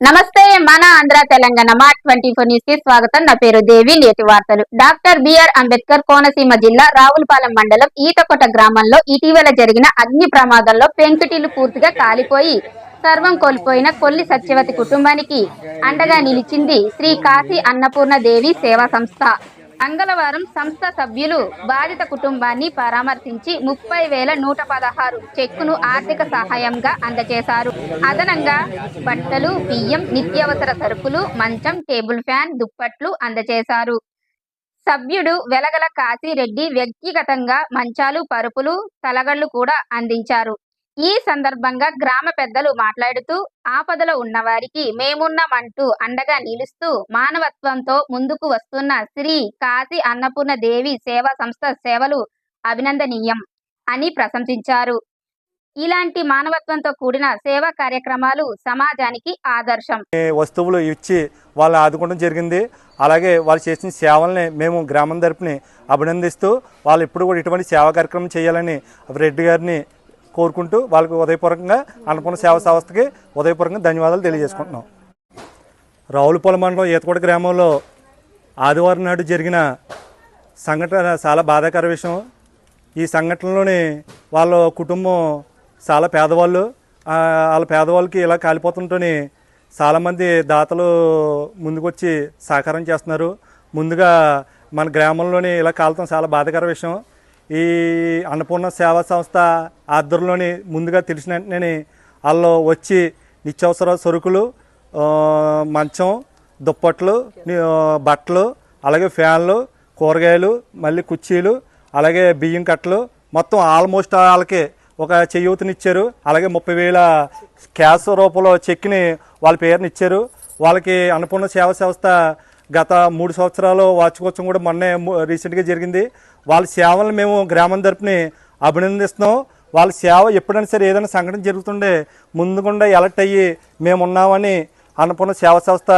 నమస్తే మన ఆంధ్ర తెలంగాణ మా ట్వంటీ ఫోర్ న్యూస్కి స్వాగతం. నా పేరు దేవి నేటి వార్తలు. డాక్టర్ బిఆర్ అంబేద్కర్ కోనసీమ జిల్లా రావులపాలెం మండలం ఈతకొట గ్రామంలో ఇటీవల జరిగిన అగ్ని ప్రమాదంలో పెంకుటిల్లు పూర్తిగా కాలిపోయి సర్వం కోల్పోయిన కొల్లి సత్యవతి కుటుంబానికి అండగా నిలిచింది శ్రీ కాశీ అన్నపూర్ణ దేవి సేవా సంస్థ. మంగళవారం సంస్థ సభ్యులు బాధిత కుటుంబాన్ని పరామర్శించి ముప్పై వేల నూట పదహారు చెక్కును ఆర్థిక సహాయంగా అందజేశారు. అదనంగా బట్టలు బియ్యం నిత్యావసర సరుకులు మంచం టేబుల్ ఫ్యాన్ దుప్పట్లు అందజేశారు. సభ్యుడు వెలగల కాశీరెడ్డి వ్యక్తిగతంగా మంచాలు పరుపులు తలగళ్ళు కూడా అందించారు. ఈ సందర్భంగా గ్రామ పెద్దలు మాట్లాడుతూ ఆపదలో ఉన్నవారికి మేమున్నామంటూ అండగా నిలుస్తూ మానవత్వంతో ముందుకు వస్తున్న శ్రీ కాశీ అన్నపూర్ణ దేవి సేవా సంస్థ సేవలు అభినందనీయం అని ప్రశంసించారు. ఇలాంటి మానవత్వంతో కూడిన సేవా కార్యక్రమాలు సమాజానికి ఆదర్శం. వస్తువులు ఇచ్చి వాళ్ళు ఆదుకోవడం జరిగింది. అలాగే వాళ్ళు చేసిన సేవల్ని మేము గ్రామం తరపుని అభినందిస్తూ వాళ్ళు ఎప్పుడు కూడా ఇటువంటి సేవా కార్యక్రమం చేయాలని రెడ్డి గారిని కోరుకుంటూ వాళ్ళకి ఉదయపూర్వకంగా అన్నపూర్ణ సేవా సంస్థకి ఉదయపూర్వకంగా ధన్యవాదాలు తెలియజేసుకుంటున్నాం. రావులపొల మండలం ఈతకోట గ్రామంలో ఆదివారం నాడు జరిగిన సంఘటన చాలా బాధాకర విషయం. ఈ సంఘటనలోని వాళ్ళ కుటుంబం చాలా పేదవాళ్ళు వాళ్ళ పేదవాళ్ళకి ఇలా కాలిపోతుంటేనే చాలామంది దాతలు ముందుకొచ్చి సహకారం చేస్తున్నారు. ముందుగా మన గ్రామంలోని ఇలా కాలతం చాలా బాధాకర విషయం. ఈ అన్నపూర్ణ సేవా సంస్థ ఆధ్వర్యంలోని ముందుగా తెలిసిన వెంటనే వాళ్ళు వచ్చి నిత్యావసర సరుకులు మంచం దుప్పట్లు బట్టలు అలాగే ఫ్యాన్లు కూరగాయలు మళ్ళీ కుర్చీలు అలాగే బియ్యం కట్టలు మొత్తం ఆల్మోస్ట్ వాళ్ళకి ఒక చెయ్యూతనిచ్చారు అలాగే ముప్పై వేల క్యాష్ రూపంలో చెక్ని వాళ్ళ పేరుని ఇచ్చారు వాళ్ళకి అన్నపూర్ణ సేవా సంస్థ గత మూడు సంవత్సరాలు వార్షికోత్సవం కూడా మొన్నే రీసెంట్గా జరిగింది. వాళ్ళ సేవలను మేము గ్రామం తరపుని అభినందిస్తున్నాం. వాళ్ళ సేవ ఎప్పుడైనా సరే ఏదైనా సంఘటన జరుగుతుండే ముందుకుండా ఎలర్ట్ అయ్యి మేము ఉన్నామని అన్నపూర్ణ సేవా సంస్థ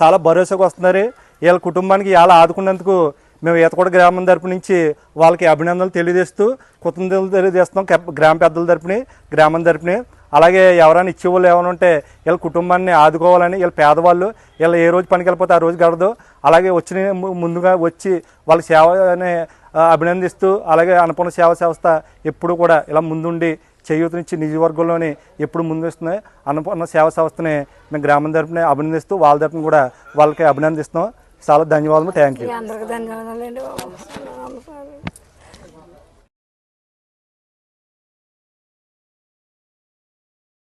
చాలా భరోసాకు వస్తున్నారు. వీళ్ళ కుటుంబానికి ఇలా ఆదుకున్నందుకు మేము ఈతకోట గ్రామం తరపు నుంచి వాళ్ళకి అభినందనలు తెలియజేస్తూ కృతజ్ఞతలు తెలియజేస్తున్నాం. గ్రామ పెద్దల తరపుని గ్రామం తరపుని. అలాగే ఎవరైనా ఇచ్చేవాళ్ళు ఏమైనా ఉంటే వీళ్ళ కుటుంబాన్ని ఆదుకోవాలని వీళ్ళ పేదవాళ్ళు వీళ్ళు ఏ రోజు పనికి వెళ్ళిపోతే ఆ రోజు గడదు అలాగే వచ్చిన ముందుగా వచ్చి వాళ్ళ సేవని అభినందిస్తూ అలాగే అన్నపూర్ణ సేవా సంస్థ ఎప్పుడు కూడా ఇలా ముందుండి నుంచి నిజవర్గంలోని ఎప్పుడు ముందుస్తున్నాయి అన్నపూర్ణ సేవా సంస్థని మేము గ్రామం తరపున అభినందిస్తూ వాళ్ళ తరపున కూడా వాళ్ళకి అభినందిస్తున్నాం. చాలా ధన్యవాదాలు థ్యాంక్ యూ అందరికీ ధన్యవాదాలు